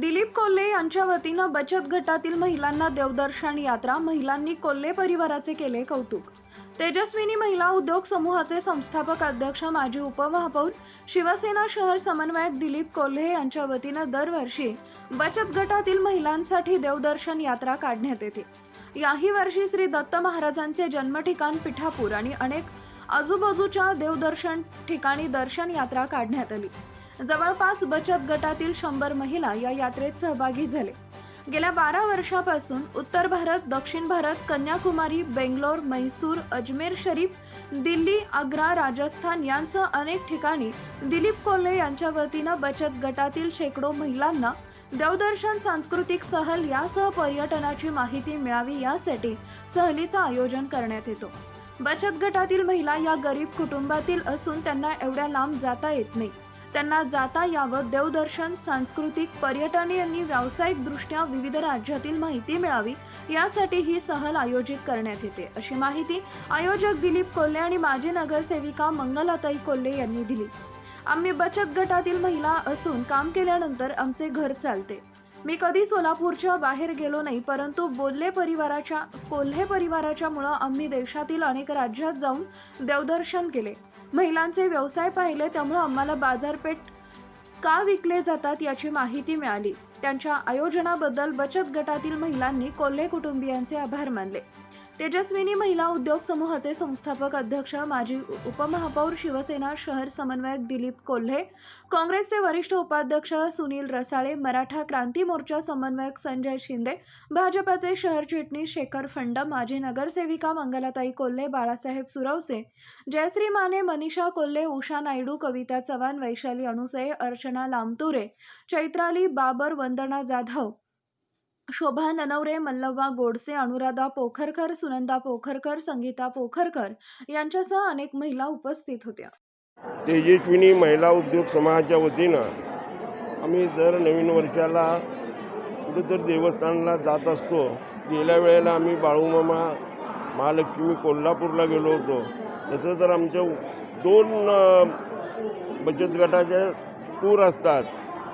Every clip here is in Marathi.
दिलीप कोल्हे यांच्या वतीनं बचत गटातील महिलांना देवदर्शन यात्रा महिलांनी कोल्हे परिवाराचे केले कौतुक. तेजस्विनी महिला उद्योग समूहाचे संस्थापक अध्यक्ष माजी उपमहापौर शिवसेना शहर समन्वयक दिलीप कोल्हे यांच्या वतीनं दरवर्षी बचत गटातील महिलांसाठी देवदर्शन यात्रा काढण्यात येते. याही वर्षी श्री दत्त महाराजांचे जन्मठिकाण पिठापूर आणि अनेक आजूबाजूच्या देवदर्शन ठिकाणी दर्शन यात्रा काढण्यात आली. जवळपास बचत गटातील शंभर महिला या यात्रेत सहभागी झाले. गेल्या बारा वर्षापासून उत्तर भारत दक्षिण भारत कन्याकुमारी बेंगलोर म्हैसूर अजमेर शरीफ दिल्ली आग्रा राजस्थान यांसह अनेक ठिकाणी दिलीप कोल्हे यांच्या वतीनं बचत गटातील शेकडो महिलांना देवदर्शन सांस्कृतिक सहल यासह पर्यटनाची माहिती मिळावी यासाठी सहलीचं आयोजन करण्यात येतो. बचत गटातील महिला या गरीब कुटुंबातील असून त्यांना एवढ्या लांब जाता येत नाही. त्यांना जाता यावं देवदर्शन सांस्कृतिक पर्यटन यांनी व्यावसायिकदृष्ट्या विविध राज्यातील माहिती मिळावी यासाठी ही सहल आयोजित करण्यात येते. अशी माहिती आयोजक दिलीप कोल्हे आणि माजी नगरसेविका मंगलाताई कोल्हे यांनी दिली. आम्ही बचत गटातील महिला असून काम केल्यानंतर आमचे घर चालते. मी कधी सोलापूरच्या बाहेर गेलो नाही परंतु बोल्ले परिवाराच्या कोल्हे परिवाराच्यामुळं आम्ही देशातील अनेक राज्यात जाऊन देवदर्शन केले. महिलांचे व्यवसाय पाहिले त्यामुळे आम्हाला बाजारपेठ का विकले जातात याची माहिती मिळाली. त्यांच्या आयोजनाबद्दल बचत गटातील महिलांनी कोल्हे कुटुंबियांचे आभार मानले. तेजस्विनी महिला उद्योग समूहाचे संस्थापक अध्यक्ष माजी उपमहापौर शिवसेना शहर समन्वयक दिलीप कोल्हे काँग्रेसचे वरिष्ठ उपाध्यक्ष सुनील रसाळे मराठा क्रांती मोर्चा समन्वयक संजय शिंदे भाजपाचे शहर चिटणीस शेखर फंड माजी नगरसेविका मंगलाताई कोल्हे बाळासाहेब सुरवसे जयश्री माने मनीषा कोल्हे उषा नायडू कविता चव्हाण वैशाली अणुसे अर्चना लामतुरे चैत्राली बाबर वंदना जाधव शोभा ननवरे मल्लव्वा गोडसे अनुराधा पोखरकर सुनंदा पोखरकर संगीता पोखरकर यांच्यासह अनेक महिला उपस्थित होत्या. तेजस्विनी महिला उद्योग समाजाच्या वतीनं आम्ही दर नवीन वर्षाला कुठेतरी देवस्थानला जात असतो. गेल्या वेळेला आम्ही बाळूमामा महालक्ष्मी कोल्हापूरला गेलो होतो. तसं तर आमच्या दोन बचत गटाचे टूर असतात.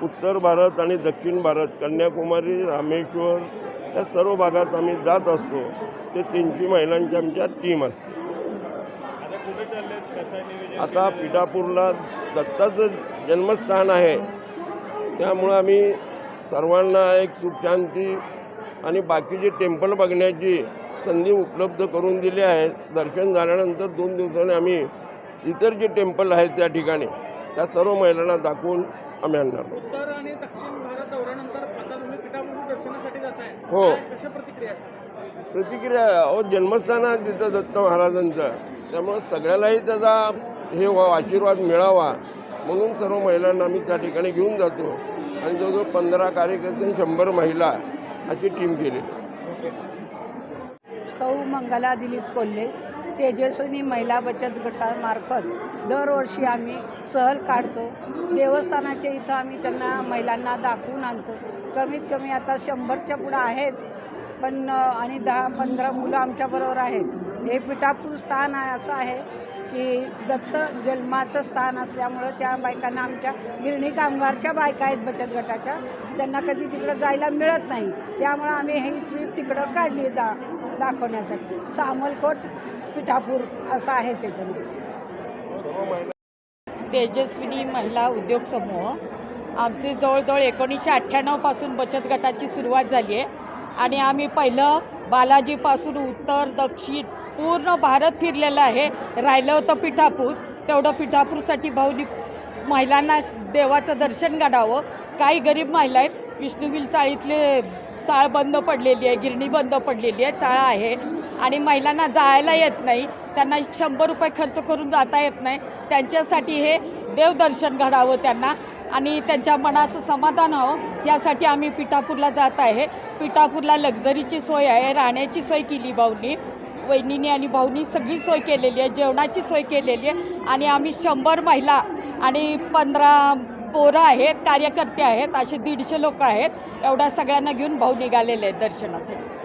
उत्तर भारत आणि दक्षिण भारत कन्याकुमारी रामेश्वर या सर्व भागात आम्ही जात असतो. ते तीनशे महिलांची आमच्या टीम असते. आता पिठापूरला दत्ताचं जन्मस्थान आहे. त्यामुळं आम्ही सर्वांना एक सुखशांती आणि बाकीचे टेम्पल बघण्याची संधी उपलब्ध करून दिली आहे. दर्शन झाल्यानंतर दोन दिवसांनी आम्ही इतर जे टेम्पल आहेत त्या ठिकाणी त्या सर्व महिलांना दाखवून आम्ही आणणार. उत्तर आणि दक्षिण भारत दौऱ्यानंतर आता तुम्ही पिठापूर दर्शनासाठी जाताय हो. काय- कशा प्रतिक्रिया आहेत? प्रतिक्रिया अहो जन्मस्थान आहे तिथं दत्त महाराजांचं त्यामुळं सगळ्यालाही त्याचा हे व्हावा, आशीर्वाद मिळावा म्हणून सर्व महिलांना आम्ही त्या ठिकाणी घेऊन जातो आणि जवळजवळ पंधरा कार्यकर्ते आणि शंभर महिला अशी टीम केलेली सौ मंगला दिलीप कोल्हे तेजस्विनी महिला बचत गटामार्फत दरवर्षी आम्ही सहल काढतो. देवस्थानाच्या इथं आम्ही त्यांना महिलांना दाखवून आणतो. कमीत कमी आता शंभरच्या पुढं आहेत पण आणि दहा पंधरा मुलं आमच्याबरोबर आहेत. हे पिठापूर स्थान आहे असं आहे. की दत्त जन्माचं स्थान असल्यामुळं त्या बायकांना आमच्या गिरणी कामगारच्या बायका आहेत बचत गटाच्या. त्यांना कधी तिकडं जायला मिळत नाही. त्यामुळं आम्ही ही ट्रीप तिकडं काढली दा दाखवण्यासाठी. सामलकोट पिठापूर असं आहे त्याच्यामध्ये. तेजस्विनी महिला उद्योग समूह. आमचे जवळजवळ एकोणीसशे अठ्ठ्याण्णवपासून बचत गटाची सुरुवात झाली आहे. आणि आम्ही पहिलं बालाजीपासून उत्तर दक्षिण पूर्ण भारत फिरलेलं आहे. राहिलं होतं पिठापूर. तेवढं पिठापूरसाठी भाऊनी महिलांना देवाचं दर्शन घडावं. काही गरीब महिला आहेत. विष्णुविल चाळीतले चाळ बंद पडलेली आहे. गिरणी बंद पडलेली आहे. चाळ आहे. आणि महिलांना जायला येत नाही. त्यांना शंभर रुपये खर्च करून जाता येत नाही. त्यांच्यासाठी हे देवदर्शन घडावं त्यांना. आणि त्यांच्या मनाचं समाधान हवं. यासाठी आम्ही पिठापूरला जात आहे. पिठापूरला लक्झरीची सोय आहे. राहण्याची सोय केली भाऊनी. वहिनीने आणि भाऊनी सगळी सोय केलेली आहे जेवणाची सोय केलेली आहे. आणि आम्ही शंभर महिला आणि पंधरा पोरं आहेत कार्यकर्ते आहेत असे दीडशे लोक आहेत. एवढ्या सगळ्यांना घेऊन भाऊ निघालेले आहेत दर्शनासाठी.